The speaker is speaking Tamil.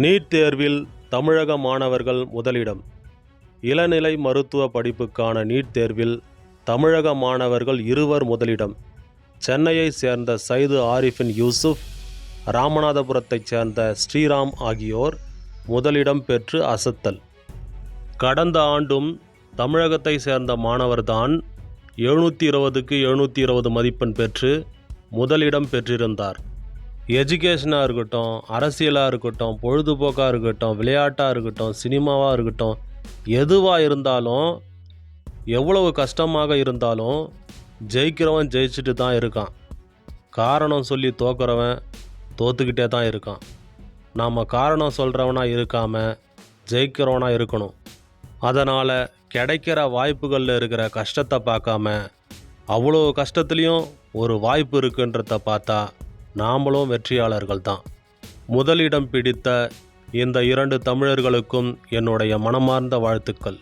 நீட் தேர்வில் தமிழக மாணவர்கள் முதலிடம். இளநிலை மருத்துவ படிப்புக்கான நீட் தேர்வில் தமிழக மாணவர்கள் இருவர் முதலிடம். சென்னையை சேர்ந்த சைது ஆரிஃபின் யூசுப் ராமநாதபுரத்தைச் சேர்ந்த ஸ்ரீராம் ஆகியோர் முதலிடம் பெற்று அசத்தல். கடந்த ஆண்டும் தமிழகத்தை சேர்ந்த மாணவர்தான் எழுநூற்றி இருபதுக்கு எழுநூற்றி இருபது மதிப்பெண் பெற்று முதலிடம் பெற்றிருந்தார். எஜுகேஷனாக இருக்கட்டும் அரசியலாக இருக்கட்டும் பொழுதுபோக்காக இருக்கட்டும் விளையாட்டாக இருக்கட்டும் சினிமாவாக இருக்கட்டும் எதுவாக இருந்தாலும் எவ்வளவு கஷ்டமாக இருந்தாலும் ஜெயிக்கிறவன் ஜெயிச்சுட்டு தான் இருக்கான். காரணம் சொல்லி தோக்குறவன் தோத்துக்கிட்டே தான் இருக்கான். நாம் காரணம் சொல்கிறவனா இருக்காமல் ஜெயிக்கிறவனா இருக்கணும். அதனால் கிடைக்கிற வாய்ப்புகளில் இருக்கிற கஷ்டத்தை பார்க்காம அவ்வளோ கஷ்டத்துலேயும் ஒரு வாய்ப்பு இருக்குன்றத பார்த்தா நாமளும் வெற்றியாளர்கள் தான் முதலிடம் பிடித்த இந்த இரண்டு தமிழர்களுக்கும் என்னுடைய மனமார்ந்த வாழ்த்துக்கள்.